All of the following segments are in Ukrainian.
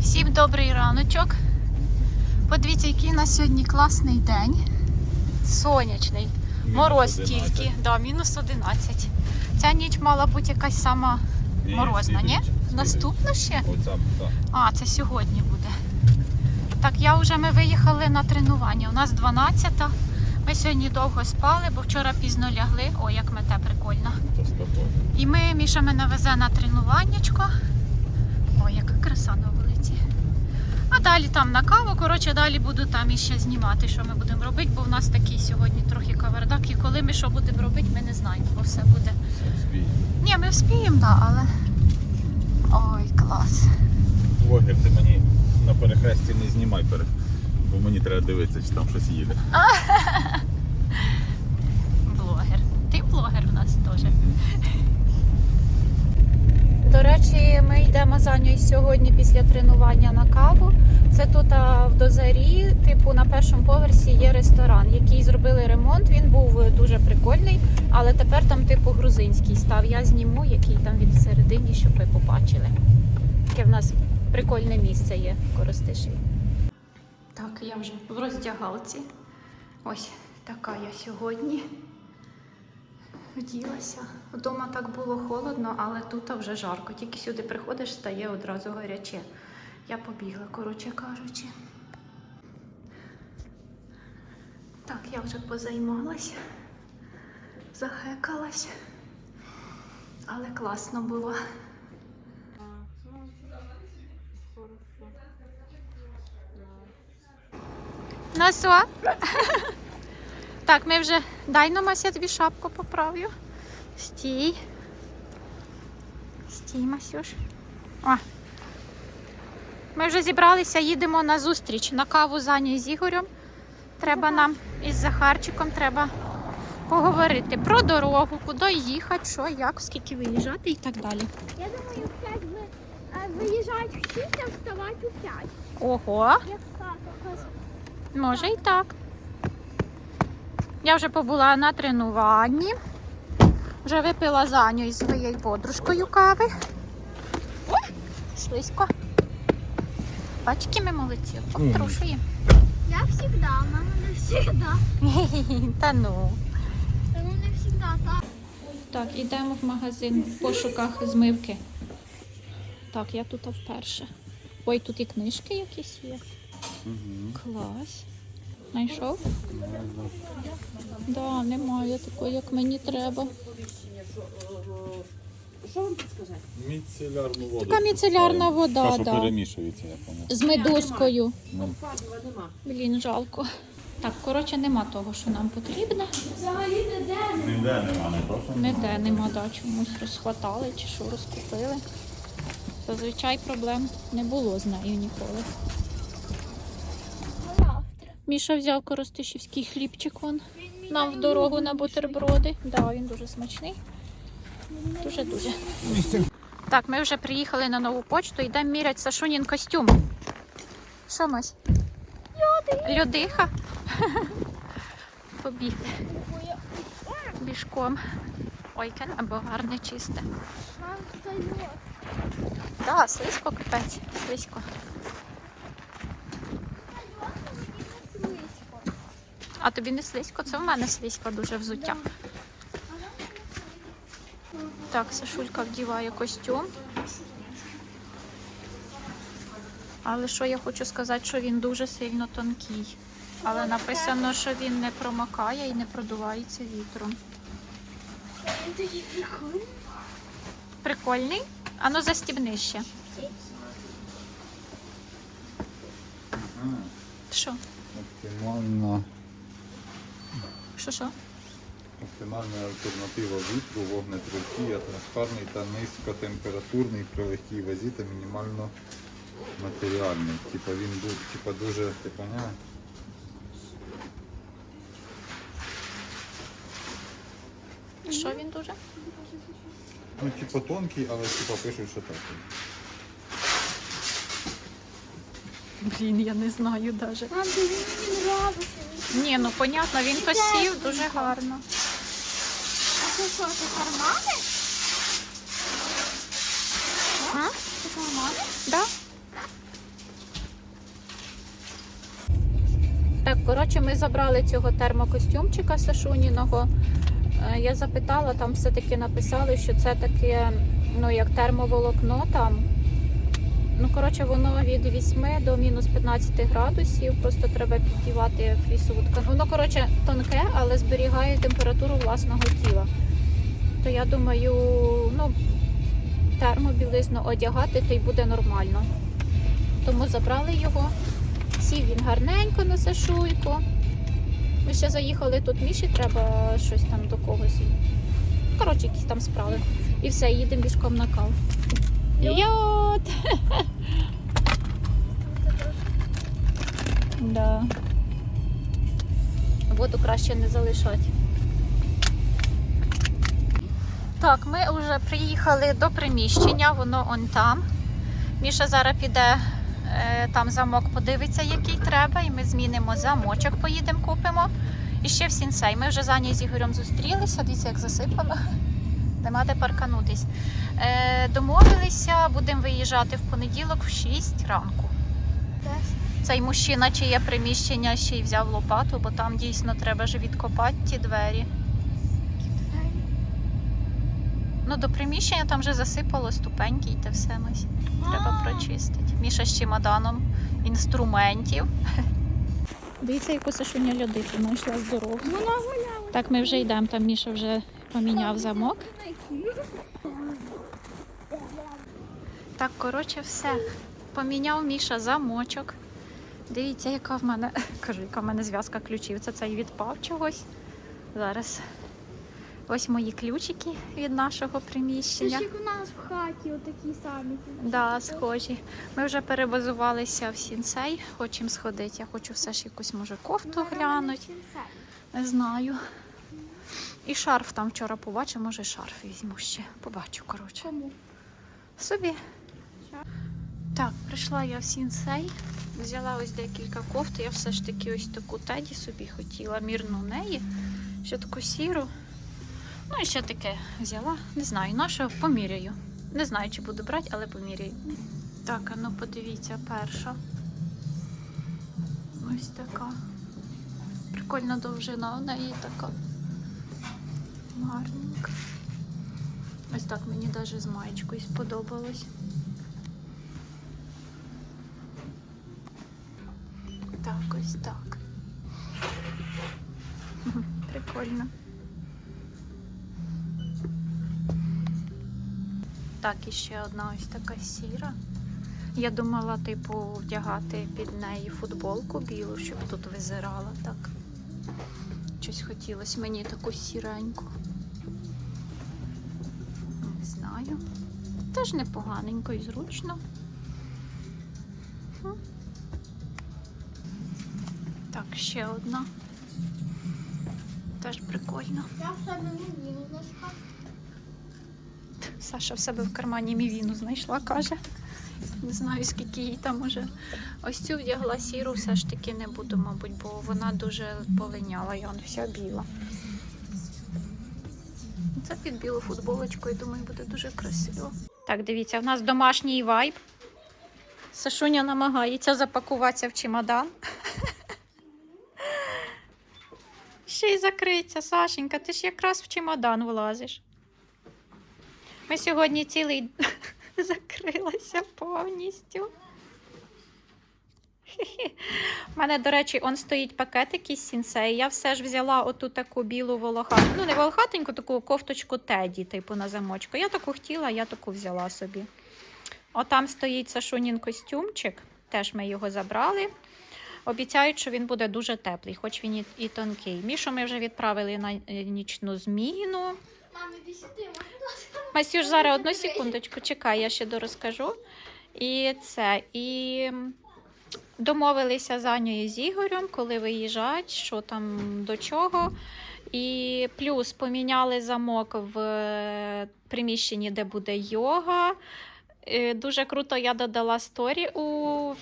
Всім добрий раночок. Подивіться, який у нас сьогодні класний день. Сонячний. Мороз 11. тільки. Да, мінус 11. Ця ніч мала бути якась сама Ні, морозна, ні? Наступна ще? А, це сьогодні буде. Так, я вже ми виїхали на тренування. У нас 12-та. Ми сьогодні довго спали, бо вчора пізно лягли. О, як мете прикольно. І ми, Міша мене везе на тренуваннячко. Ой, яка краса вулиці. А далі там на каву. Коротше, далі буду там іще знімати, що ми будемо робити, бо в нас такий сьогодні трохи кавардак. І коли ми що будемо робити, ми не знаємо, бо все буде. Спій. Ні, ми вспіємо, да, але. Ой, клас. Блогер, ти мені на перехресті не знімай перед. Бо мені треба дивитися, чи там щось їде. Блогер. Ти блогер у нас теж. До речі, ми йдемо за Анею сьогодні після тренування на каву. Це тут в дозарі, типу на першому поверсі є ресторан, який зробили ремонт. Він був дуже прикольний, але тепер там типу грузинський став. Я зніму, який там він всередині, щоб ви побачили. Яке в нас прикольне місце є в Коростишеві. Так, я вже в роздягалці. Ось така я сьогодні вділася. Вдома так було холодно, але тут вже жарко. Тільки сюди приходиш, стає одразу гаряче. Я побігла, коротше кажучи. Так, я вже позаймалась, захекалась, але класно було. Ну що? Так, ми вже дай нам Мася тобі шапку поправлю. Стій. Стій, Масюш. О. Ми вже зібралися, їдемо на зустріч на каву з Анією з Ігорем. Треба нам із Захарчиком треба поговорити про дорогу, куди їхати, що, як, скільки виїжджати і так далі. Я думаю, в 5 ви, виїжджають в 6, а вставати у 5. Ого, Як казав. може і так. Я вже побула на тренуванні. Вже випила за Аню із своєю подружкою кави. Ой, слизько. Бачки ми молодці, обтрушуємо. Я завжди, мама не завжди. Та ну. Тому не завжди, так. Так, йдемо в магазин в пошуках змивки. Так, я тут вперше. Ой, тут і книжки якісь є. Клас. Знайшов? Да, немає такої, як мені треба. Що вам підсказати? Міцелярну воду. Така міцелярна вода, Та, що да. перемішується, я пам'ятаю. З медузкою. Ну. Блін, жалко. Так, коротше, нема того, що нам потрібно. Взагалі не де. Ніде нема, не то, що Ніде нема, да, чомусь розхватали чи що розкупили. Зазвичай проблем не було з нею ніколи. Міша взяв коростишівський хлібчик вон нам в дорогу на бутерброди. Да, він дуже смачний. Дуже-дуже. Так, ми вже приїхали на нову почту, йдемо міряти Сашунін костюм. Що, Мась? Людиха. Побігли бішком. Ой, яке небо гарне, чисте. Так, да, слизько капець. Слизько. А тобі не слизько? Це в мене слизько дуже взуття. Так, Сашулька вдіває костюм. Але що я хочу сказати, що він дуже сильно тонкий. Але написано, що він не промокає і не продувається вітром. Він такий прикольний. Прикольний? Ану застібни ще. Що? Оптимальна, Що що? оптимальна альтернатива вітру, вогнетривкий, атмосферний та низькотемпературний при легкій вазі та мінімально матеріальний. Типа він був типа дуже, ти поняв? Що він дуже? Ну, типа тонкий, але типа пишуть, що так. Блін, я не знаю навіть. Тобі мені нравиться. Ні, ну понятно, він косів дуже гарно. А це що, це кармани? Це кармани? Так? Так, коротше, ми забрали цього термокостюмчика Сашуніного. Е, я запитала, там все-таки написали, що це таке, ну, як термоволокно там. Ну, коротше, воно від 8 до мінус 15 градусів. Просто треба піддівати флісову тканину. Воно, коротше, тонке, але зберігає температуру власного тіла. То я думаю, ну, термобілизну одягати, то й буде нормально. Тому забрали його. Сів він гарненько на Сашуйку. Ми ще заїхали тут Міші, треба щось там до когось. Коротше, якісь там справи. І все, їдемо пішком на каву. Йот! Да. Воду краще не залишати. Так, ми вже приїхали до приміщення, воно он там. Міша зараз піде е, там замок, подивиться, який треба, і ми змінимо замочок, поїдемо, купимо. І ще в сінсей. Ми вже за ній з Ігорем зустрілися, дивіться, як засипано. Нема де парканутись. Е, домовилися, будемо виїжджати в понеділок в 6 ранку. Цей мужчина, чиє приміщення, ще й взяв лопату, бо там дійсно треба ж відкопати ті двері. Ну, до приміщення там вже засипало ступеньки і те все Мась. Треба прочистити. Міша з чемоданом інструментів. Дивіться, яку Сашуня льодити знайшла здорову. Вона гуляла. Так, ми вже йдемо. Там Міша вже поміняв замок. Так, коротше, все. Поміняв Міша замочок. Дивіться, яка в мене кажу, яка в мене зв'язка ключів. Це цей відпав чогось. Зараз. Ось мої ключики від нашого Це приміщення. ж як у нас в хаті, отакі самі. Да, схожі. Ми вже перебазувалися в сінсей. Хочемо сходити. Я хочу все ж якусь може кофту глянути. Не знаю. І шарф там вчора побачив, може шарф візьму ще. Побачу, коротше. Кому? Собі. Так, прийшла я в сінсей. Взяла ось декілька кофт. Я все ж таки ось таку теді собі хотіла, мірну неї. Ще таку сіру. Ну і ще таке взяла. Не знаю, на що поміряю. Не знаю, чи буду брати, але поміряю. Так, а ну подивіться, перша. Ось така. Прикольна довжина у неї така. Гарненька. Ось так мені навіть з маєчкою сподобалось. Так, ось так. Прикольно. Так, і ще одна ось така сіра. Я думала, типу, вдягати під неї футболку білу, щоб тут визирала так. Щось хотілося мені таку сіреньку. Не. Теж непоганенько і зручно. Так, ще одна. Теж прикольно. Я в себе не віну знайшла. Саша в себе в кармані мівіну знайшла, каже. Не знаю, скільки їй там уже. Ось цю вдягла сіру, все ж таки не буду, мабуть, бо вона дуже полиняла, і вона вся біла. Це під білу футболочку, і думаю, буде дуже красиво. Так, дивіться, в нас домашній вайб. Сашуня намагається запакуватися в чемодан. Ще й закриться, Сашенька, ти ж якраз в чемодан влазиш. Ми сьогодні цілий закрилася повністю. У мене, до речі, он стоїть пакетик із сінсей. Я все ж взяла оту таку білу волохату, ну не волохатеньку, таку кофточку Теді, типу на замочку. Я таку хотіла, я таку взяла собі. Отам стоїть Сашунін костюмчик, теж ми його забрали. Обіцяють, що він буде дуже теплий, хоч він і, тонкий. Мішу ми вже відправили на е, нічну зміну. Мамі, можна? Масюш, зараз одну секундочку, чекай, я ще дорозкажу. І це. І домовилися з Анею з Ігорем, коли виїжджать, що там до чого. І плюс поміняли замок в е, приміщенні, де буде йога. Е, Дуже круто я додала сторі у,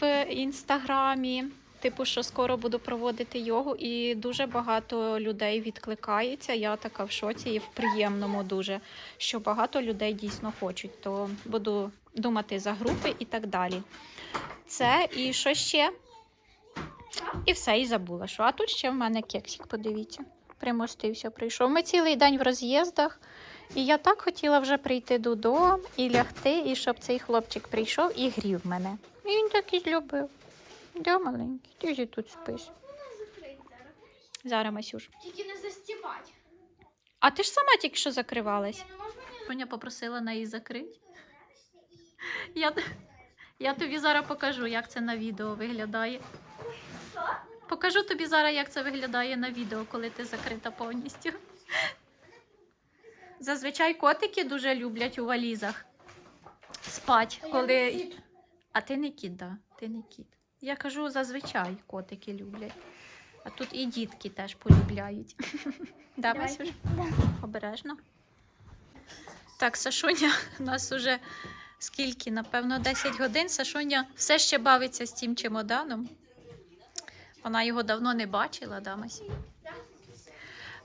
в інстаграмі. Типу, що скоро буду проводити йогу, і дуже багато людей відкликається. Я така в шоці і в приємному дуже, що багато людей дійсно хочуть. То буду думати за групи і так далі. Це і що ще? І все, і забула, що. А тут ще в мене кексик, подивіться. Примостився, прийшов. Ми цілий день в роз'їздах. І я так хотіла вже прийти додому і лягти, і щоб цей хлопчик прийшов і грів мене. І він так і злюбив. Да, маленький, ти ж і тут спиш. Зараз. Масюш. Тільки не застібати. А ти ж сама тільки що закривалась. Соня попросила на її закрити. Я, я тобі зараз покажу, як це на відео виглядає. Покажу тобі зараз, як це виглядає на відео, коли ти закрита повністю. Зазвичай котики дуже люблять у валізах спать, коли. А ти не кіт, да, ти не кіт. Я кажу, зазвичай котики люблять. А тут і дітки теж полюбляють. Да, Давай. Масюш? Обережно. Так, Сашуня у нас уже скільки, напевно, 10 годин. Сашуня все ще бавиться з цим чемоданом. Вона його давно не бачила, да?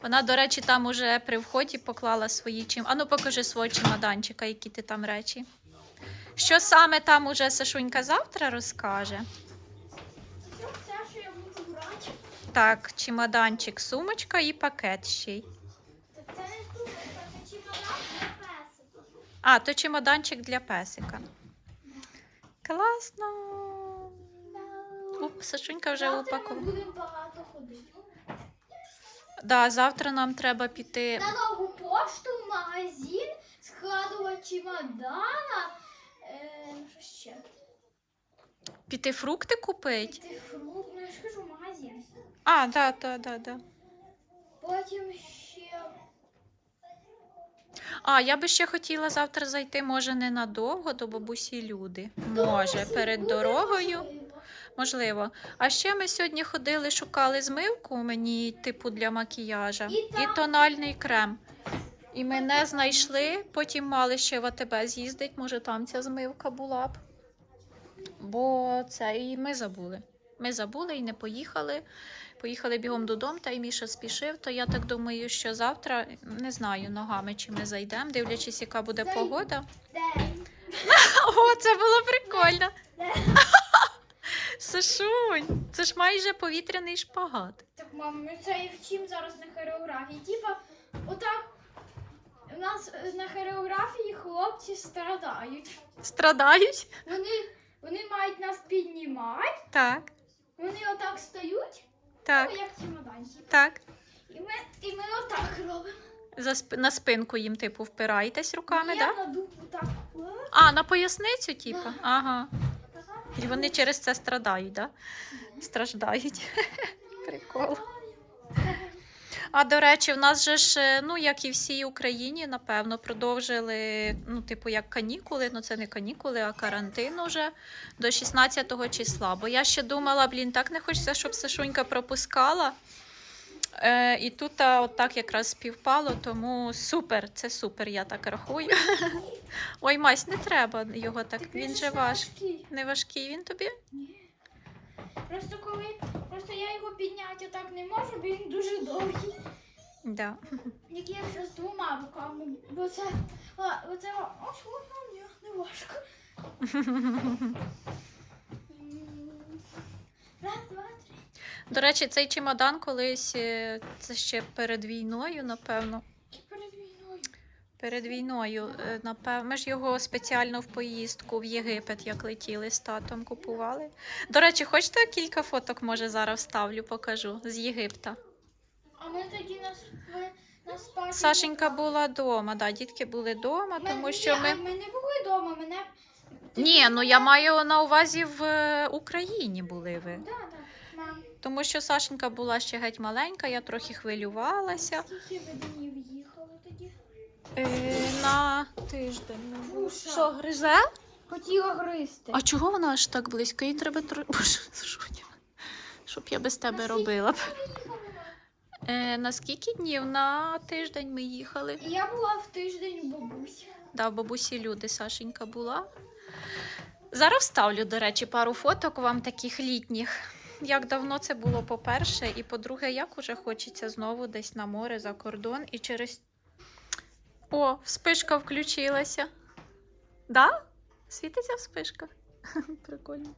Вона, до речі, там уже при вході поклала свої чим. Ану, покажи свого чемоданчика, які ти там речі. Що саме там уже Сашунька завтра розкаже? Так, чемоданчик, сумочка і пакет ще й. А, то чемоданчик для песика. Класно. Уп, Сашунька вже упакувала. будемо багато ходити. Да, завтра нам треба піти. На нову пошту, в магазин, складувати чемодана. Е, ну, що ще? Піти фрукти купити. Ти фрукт, ну я ж кажу, магазин. А, да, да, да, да. Потім ще. А, я би ще хотіла завтра зайти, може, ненадовго до бабусі Люди. Може, перед дорогою. можливо. А ще ми сьогодні ходили, шукали змивку мені, типу для макіяжа, І тональний крем. І ми не знайшли, потім мали ще в АТБ з'їздити, може там ця змивка була б. Бо це і ми забули. Ми забули і не поїхали. Поїхали бігом додому, та й Міша спішив. То я так думаю, що завтра не знаю ногами, чи ми зайдемо, дивлячись, яка буде Зай- погода. День. О, це було прикольно. Сашунь, це ж майже повітряний шпагат. Так, мам, ми це і вчимо зараз на хореографії. Типа, отак. У нас на хореографії хлопці страдають. Страдають? Вони, вони мають нас піднімати, Так, вони отак стають, так, ну, як чемоданчик. так. І ми, і ми отак робимо. За сп... На спинку їм, типу, впираєтесь руками, Я так? на дуб отак. А, на поясницю, типу? Ага. І вони через це страдають, так? Да? Страждають. Прикол. А до речі, в нас же ж, е, ну як і всій Україні, напевно, продовжили, ну, типу, як канікули, ну це не канікули, а карантин уже до 16 числа. Бо я ще думала, блін, так не хочеться, щоб Сашунька пропускала. Е, і тут а, от так якраз співпало, тому супер, це супер, я так рахую. Ой, Мась, не треба його так. Він же важкий. Не важкий він тобі? Ні. Просто коли просто я його підняти отак не можу, бо він дуже довгий. Да. Як якщо з двома руками. Бо це, оце ось воно не важко. Раз, два, три. До речі, цей чемодан колись, е, це ще перед війною, напевно. Перед. Перед війною, е, напевно, ми ж його спеціально в поїздку в Єгипет, як летіли з татом, купували. До речі, хочете кілька фоток, може, зараз вставлю, покажу з Єгипта. А ми тоді на, сп- на спаті. Сашенька була вдома, да, дітки були вдома, Ми- тому ні, що а ми. ми не були вдома, мене. Ні, ну я маю на увазі в е, Україні були ви. Да, да, мам. Тому що Сашенька була ще геть маленька, я трохи хвилювалася. Скільки ви днів? Е, на тиждень. Фуша. Що, гризе? Хотіла гризти. А чого вона аж так близько? Їй треба. Боже, Шуня, щоб я без тебе робила б. Е, на скільки днів? На тиждень ми їхали. Я була в тиждень у бабусі. Да, в бабусі люди Сашенька була. Зараз вставлю, до речі, пару фоток вам таких літніх. Як давно це було, по-перше, і по-друге, як уже хочеться знову десь на море за кордон і через. О, вспишка включилася. Да? Світиться вспишка? Прикольно.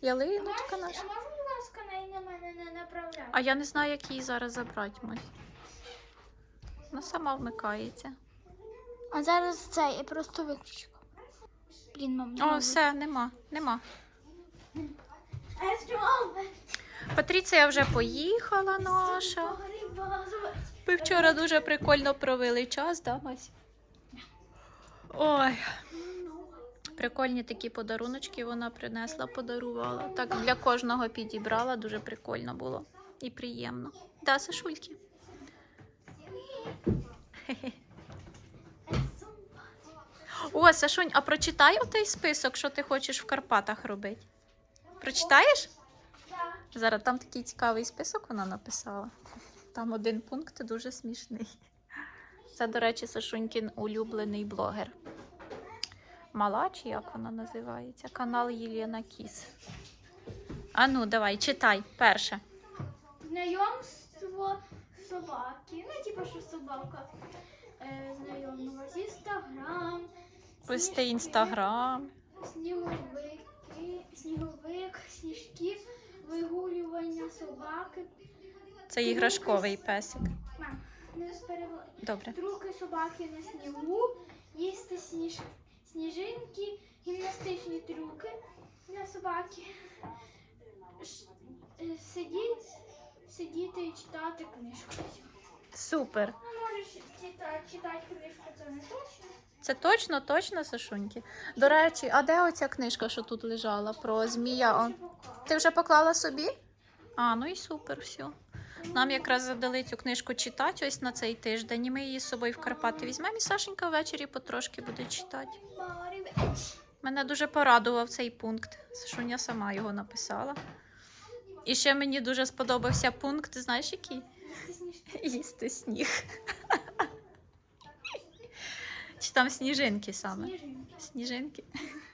Ялиночка А наша. можна у вас ласка, неї на мене не направляй. А я не знаю, як її зараз забрати, Мась. Вона сама вмикається. А зараз це я просто виключу. Блін, мам, О, все, нема, нема. Патріція вже поїхала наша. Ми вчора дуже прикольно провели час, да, Мась? Ой. Прикольні такі подаруночки вона принесла, подарувала. Так для кожного підібрала, дуже прикольно було і приємно. Да, Сашульки? О, Сашунь, а прочитай отей список, що ти хочеш в Карпатах робити. Прочитаєш? Зараз там такий цікавий список вона написала. Там один пункт дуже смішний. Це, до речі, Сашунькін улюблений блогер. Мала чи як вона називається? Канал Єлена Кіс. А ну, давай, читай перше. Знайомство собаки. Ну, типу, що собака е, з інстаграм. Сніжки, інстаграм. Сніговики, сніговик, сніжки, вигулювання собаки. Це іграшковий песик. Мам, не переводь. Добре. Трюки собаки на снігу, їсти сніж... сніжинки, гімнастичні трюки для собаки. Ш- е, Сидіть, сидіти і читати книжку. Супер. Ну, можеш читати, читати книжку, це не точно. Це точно, точно, Сашуньки. До речі, а де оця книжка, що тут лежала про змія? Ти вже поклала собі? А, ну і супер, все. Нам якраз задали цю книжку читати ось на цей тиждень. І ми її з собою в Карпати візьмемо, і Сашенька ввечері потрошки буде читати. Мене дуже порадував цей пункт. Сашуня сама його написала. І ще мені дуже сподобався пункт, знаєш який? Їсти сніг. Чи там сніжинки саме? Сніжинки. Сніжинки.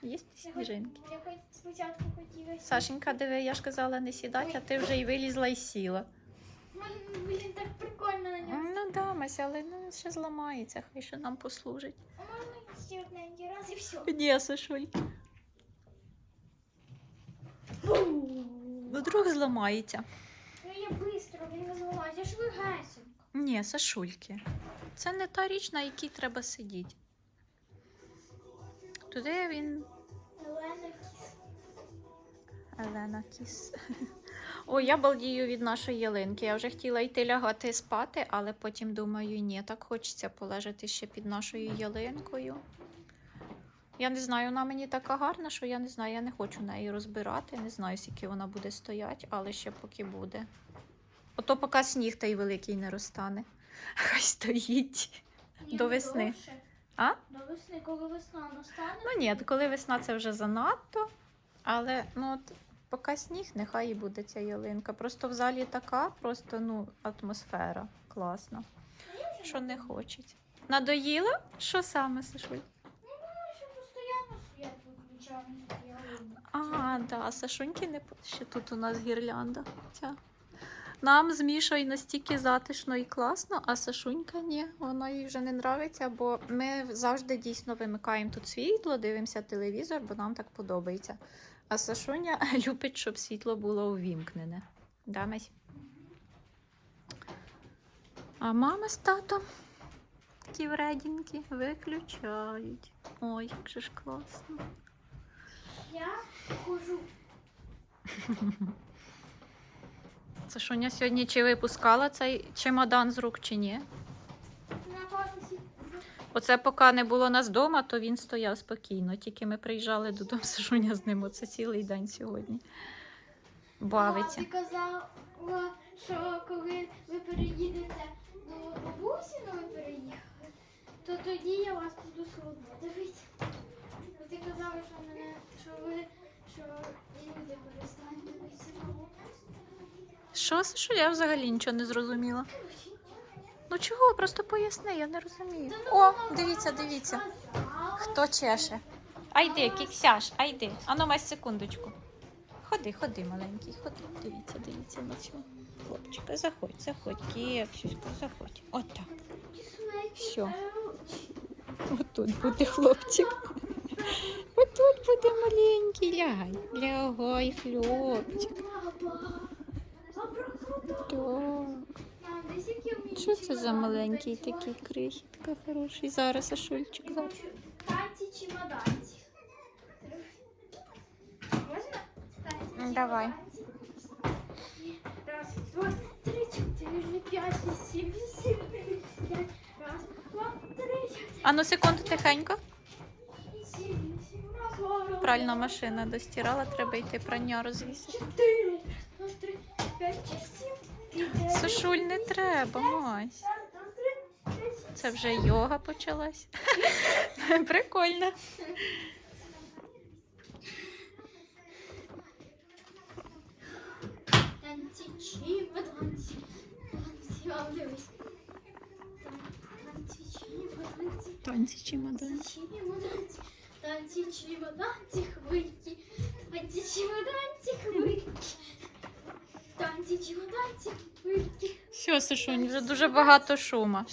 Їсти сніжинки. Я хоч спочатку хотіла. Сашенька, диви, я ж казала не сідати, а ти вже й вилізла і сіла. Блін, так прикольно на ньому. Ну да, Мася, але ну, ще зламається, хай ще нам послужить. А можна ще одненький раз і все. Ні, Сашульки. Ну, вдруг зламається. Ну я швидко, він не зламається, ж легесенько. Ні, Сашульки. Це не та річ, на якій треба сидіти. Туди він. Олена кіс. Елена Кіс. Ой, я балдію від нашої ялинки. Я вже хотіла йти лягати спати, але потім думаю, ні, так хочеться полежати ще під нашою ялинкою. Я не знаю, вона мені така гарна, що я не знаю, я не хочу неї розбирати. Не знаю, скільки вона буде стояти, але ще поки буде. Ото поки сніг той великий не розтане. Хай стоїть. Ні, До ну, весни. довше. А? До весни, коли весна настане. Ну ні, коли весна це вже занадто. Але ну от поки сніг, нехай і буде ця ялинка. Просто в залі така, просто ну, атмосфера класна. Що не хочуть. Надоїло? Що саме, Сашуль? А, да, Сашуньки не ще тут у нас гірлянда. Ця. Нам з Мішою настільки затишно і класно, а Сашунька ні, вона їй вже не нравиться, бо ми завжди дійсно вимикаємо тут світло, дивимося телевізор, бо нам так подобається. А Сашуня любить, щоб світло було увімкнене. Да, Мась? А мама з татом такі вредінькі виключають. Ой, як же ж класно. Я хожу. Сашуня сьогодні чи випускала цей чемодан з рук, чи ні? Оце поки не було нас вдома, то він стояв спокійно. Тільки ми приїжджали додому, Сашуня з ним оце цілий день сьогодні. Бавиться. Ти казала, що коли ви переїдете до бабусі, ну ви переїхали, то тоді я вас буду свободити. Бо ти казала, що мене, що ви, що люди перестануть дивитися. Що, Сашу, я взагалі нічого не зрозуміла. Ну чого? Просто поясни, я не розумію. О, дивіться, дивіться. Хто чеше? Айди, кіксяш, айди. Ану, мась секундочку. Ходи, ходи, маленький, ходи. Дивіться, дивіться на цього хлопчика. Заходь, заходь, кексюська, заходь. Отак. Що? Отут буде хлопчик. От тут буде маленький. Лягай. Лягай, хлопчик. Так. Що це за маленький такий крихітка хороший? Зараз Ашульчик зараз. Хочу танці. Можна? Давай. Раз, два, три, чотири, п'ять, сім, вісім, п'ять. Раз, два, три, А ну секунду тихенько. Пральна машина достирала, треба йти прання розвісити. Чотири. Три, п'ять, сім. Сушуль не треба, Мась. Це вже йога почалась. Прикольно. Танці. Танці, а. Танці. Танці чемодан. Танці. Танці хвильки. Танці хвильки. Танці. Все, Сашунь, вже дуже багато шума.